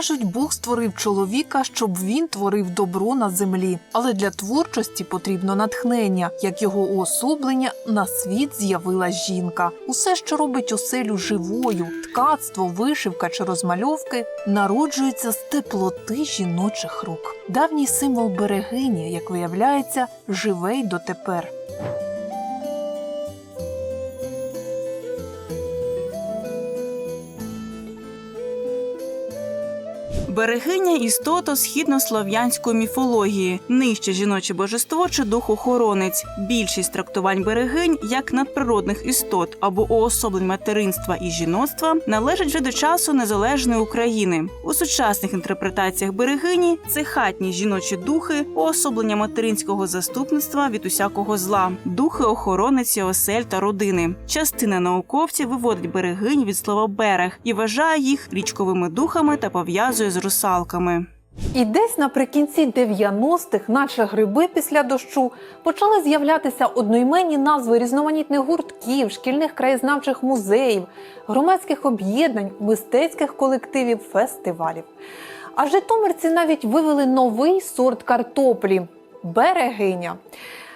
Кажуть, Бог створив чоловіка, щоб він творив добро на землі. Але для творчості потрібно натхнення. Як його уособлення на світ з'явилась жінка. Усе, що робить оселю живою, ткацтво, вишивка чи розмальовки, народжується з теплоти жіночих рук. Давній символ берегині, як виявляється, живе й дотепер. Берегиня істота східнослов'янської міфології, нижче жіноче божество чи дух-охоронець. Більшість трактувань берегинь як надприродних істот або уособлень материнства і жіноцтва належать вже до часу незалежної України. У сучасних інтерпретаціях берегині це хатні жіночі духи, уособлення материнського заступництва від усякого зла, духи охоронниці осель та родини. Частина науковців виводить берегинь від слова берег і вважає їх річковими духами та пов'язує з русалками. І десь наприкінці 90-х, наче гриби після дощу, почали з'являтися одноіменні назви різноманітних гуртків, шкільних краєзнавчих музеїв, громадських об'єднань, мистецьких колективів, фестивалів. А житомирці навіть вивели новий сорт картоплі берегиня.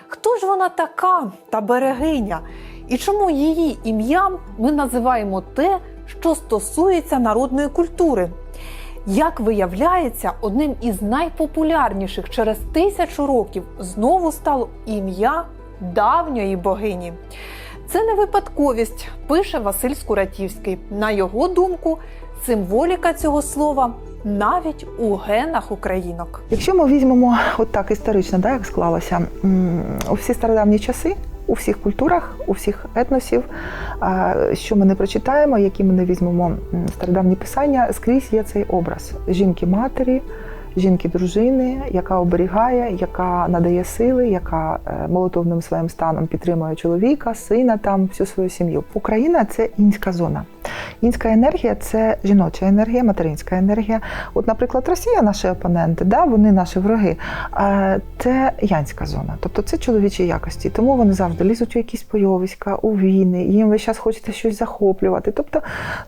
Хто ж вона така, та берегиня? І чому її ім'ям ми називаємо те, що стосується народної культури? Як виявляється, одним із найпопулярніших через тисячу років знову стало ім'я давньої богині. Це не випадковість, пише Василь Скуратівський. На його думку, символіка цього слова навіть у генах українок. Якщо ми візьмемо от так історично, да, як склалося, у всі стародавні часи, у всіх культурах, у всіх етносів, що ми не прочитаємо, які ми не візьмемо стародавні писання, скрізь є цей образ жінки-матері, жінки-дружини, яка оберігає, яка надає сили, яка молотовним своїм станом підтримує чоловіка, сина, там всю свою сім'ю. Україна це інська зона. Інська енергія це жіноча енергія, материнська енергія. От, наприклад, Росія, наші опоненти, да, вони наші вороги. Це янська зона, тобто це чоловічі якості. Тому вони завжди лізуть у якісь бойовиська, у війни, їм весь час хочеться щось захоплювати. Тобто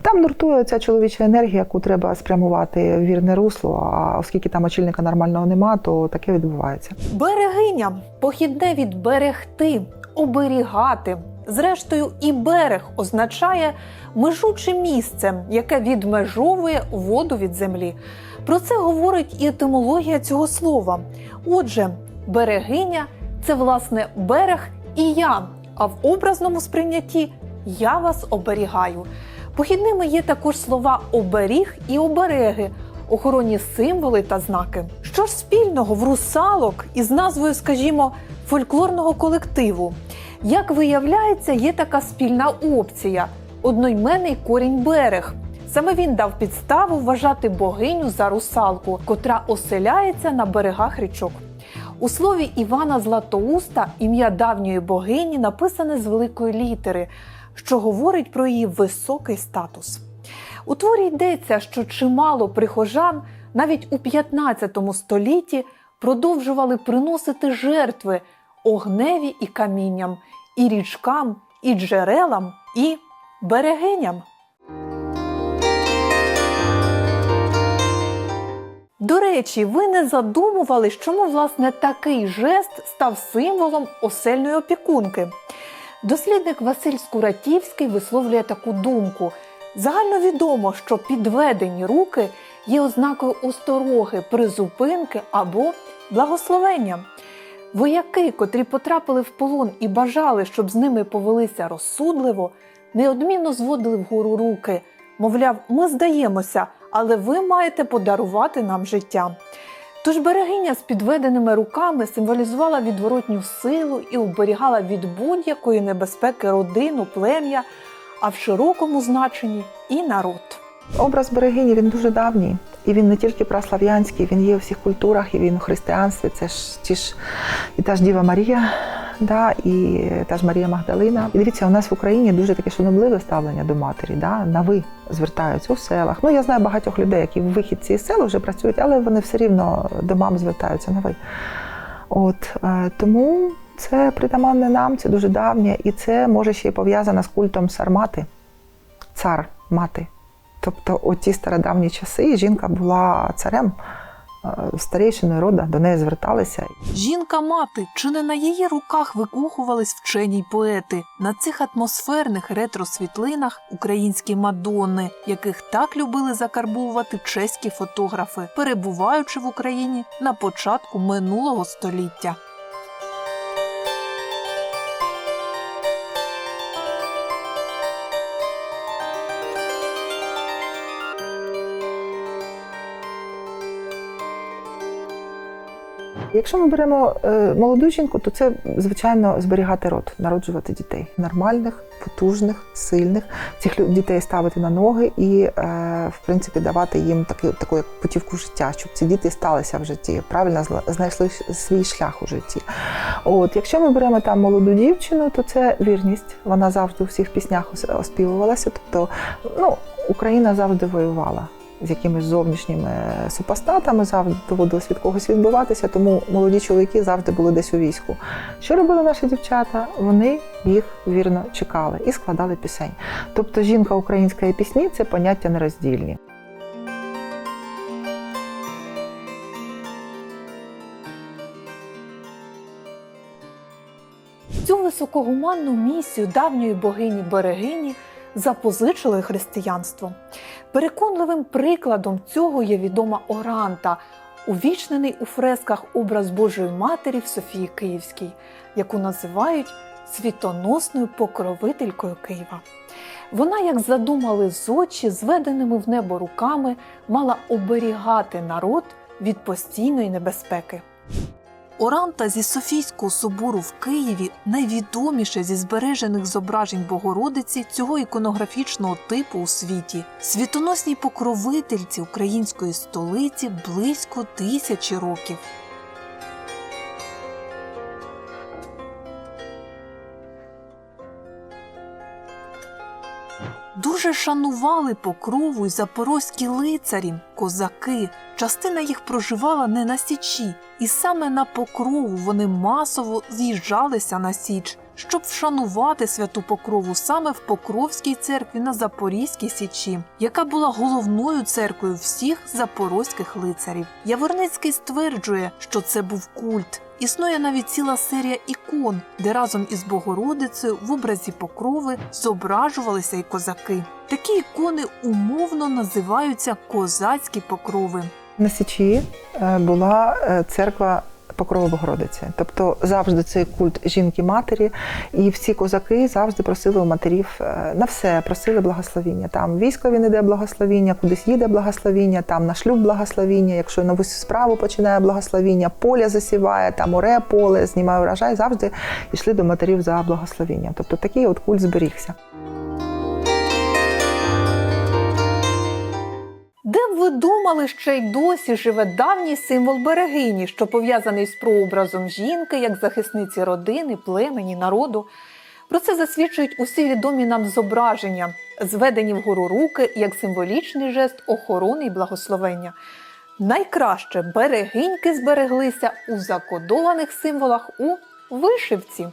там нуртує ця чоловіча енергія, яку треба спрямувати в вірне русло. А оскільки там очільника нормального нема, то таке відбувається. Берегиня похідне від берегти, оберігати. Зрештою, і берег означає межуче місце, яке відмежовує воду від землі. Про це говорить і етимологія цього слова. Отже, берегиня це власне берег і я. А в образному сприйнятті я вас оберігаю. Похідними є також слова оберіг і обереги, охоронні символи та знаки. Що ж спільного в русалок із назвою, скажімо, фольклорного колективу? Як виявляється, є така спільна опція одноіменний корінь берег. Саме він дав підставу вважати богиню за русалку, котра оселяється на берегах річок. У слові Івана Златоуста ім'я давньої богині написане з великої літери, що говорить про її високий статус. У творі йдеться, що чимало прихожан навіть у 15 столітті продовжували приносити жертви огневі і камінням, і річкам, і джерелам, і берегиням. До речі, ви не задумувались, чому власне такий жест став символом осельної опікунки. Дослідник Василь Скуратівський висловлює таку думку. Загальновідомо, що підведені руки є ознакою остороги, призупинки або благословення. Вояки, котрі потрапили в полон і бажали, щоб з ними повелися розсудливо, неодмінно зводили вгору руки. Мовляв, ми здаємося, але ви маєте подарувати нам життя. Тож берегиня з підведеними руками символізувала відворотню силу і оберігала від будь-якої небезпеки родину, плем'я, а в широкому значенні і народ. Образ берегині він дуже давній, і він не тільки праслав'янський, він є у всіх культурах, і він у християнстві. Це ж ті ж і та ж Діва Марія, да, і та ж Марія Магдалина. І дивіться, у нас в Україні дуже таке шанобливе ставлення до матері. Да, на ви звертаються у селах. Ну я знаю багатьох людей, які в вихідці із сел вже працюють, але вони все рівно до мам звертаються на ви. От е, тому це притаманне нам, це дуже давнє, і це може ще й пов'язано з культом сармати, цар, мати Тобто, у ті стародавні часи жінка була царем, е, старейшиною рода, до неї зверталися. Жінка мати, чи не на її руках викухувались вчені й поети на цих атмосферних ретро-світлинах українські мадонни, яких так любили закарбовувати чеські фотографи, перебуваючи в Україні на початку минулого століття. Якщо ми беремо е, молоду жінку, то це звичайно зберігати род, народжувати дітей нормальних, потужних, сильних. Цих дітей ставити на ноги і, е, в принципі, давати їм таку, таку путівку життя, щоб ці діти сталися в житті, правильно знайшли свій шлях у житті. От, якщо ми беремо там молоду дівчину, то це вірність. Вона завжди у всіх піснях оспівувалася. Тобто, ну, Україна завжди воювала з якимись зовнішніми супостатами, завжди доводилось від когось відбуватися, тому молоді чоловіки завжди були десь у війську. Що робили наші дівчата? Вони їх вірно чекали і складали пісень. Тобто жінка українська і пісні це поняття нероздільні. Цю високогуманну місію давньої богині берегині запозичили християнство. Переконливим прикладом цього є відома Оранта, увічнений у фресках образ Божої Матері в Софії Київській, яку називають світоносною покровителькою Києва. Вона, як задумали зодчі, зведеними в небо руками, мала оберігати народ від постійної небезпеки. Оранта зі Софійського собору в Києві найвідоміше зі збережених зображень Богородиці цього іконографічного типу у світі. Світоносній покровительці української столиці близько тисячі років. Дуже шанували покрову й запорозькі лицарі, козаки. Частина їх проживала не на січі, і саме на покрову вони масово з'їжджалися на січ, щоб вшанувати святу покрову саме в Покровській церкві на Запорізькій січі, яка була головною церквою всіх запорозьких лицарів. Яворницький стверджує, що це був культ. Існує навіть ціла серія ікон, де разом із Богородицею в образі покрови зображувалися й козаки. Такі ікони умовно називаються козацькі покрови. На Січі е, була е, церква Покрова Богородиці. Тобто завжди цей культ жінки-матері, і всі козаки завжди просили у матерів е, на все, просили благословіння. Там військові не йде благословіння, кудись їде благословіння, там на шлюб благословіння, якщо нову справу починає благословіння, поля засіває, там оре поле, знімає урожай, завжди йшли до матерів за благословінням. Тобто такий от культ зберігся. Ви думали, ще й досі живе давній символ берегині, що пов'язаний з прообразом жінки як захисниці родини, племені, народу. Про це засвідчують усі відомі нам зображення, зведені вгору руки як символічний жест охорони й благословення. Найкраще берегиньки збереглися у закодованих символах у вишивці.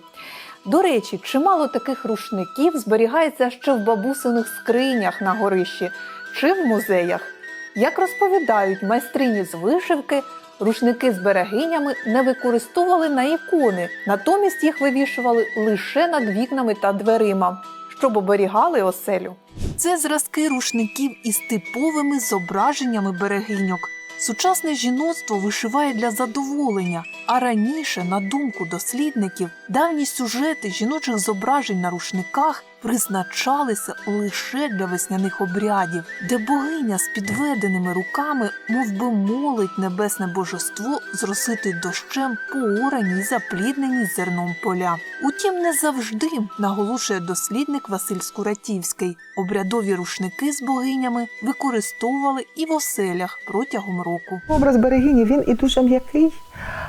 До речі, чимало таких рушників зберігається ще в бабусиних скринях на горищі чи в музеях. Як розповідають майстрині з вишивки, рушники з берегинями не використовували на ікони, натомість їх вивішували лише над вікнами та дверима, щоб оберігали оселю. Це зразки рушників із типовими зображеннями берегиньок. Сучасне жіноцтво вишиває для задоволення, а раніше, на думку дослідників, давні сюжети жіночих зображень на рушниках призначалися лише для весняних обрядів, де богиня з підведеними руками мов би, молить небесне божество зросити дощем поорані й запліднені зерном поля. Утім, не завжди наголошує дослідник Василь Скуратівський. Обрядові рушники з богинями використовували і в оселях протягом року. Образ берегині він і дуже м'який,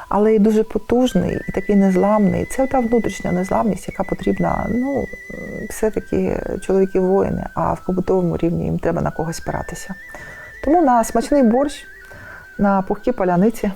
але і дуже потужний, і такий незламний. Це та внутрішня незламність, яка потрібна ну, все-таки чоловіки воїни, а в побутовому рівні їм треба на когось спиратися. Тому на смачний борщ, на пухкі поляниці.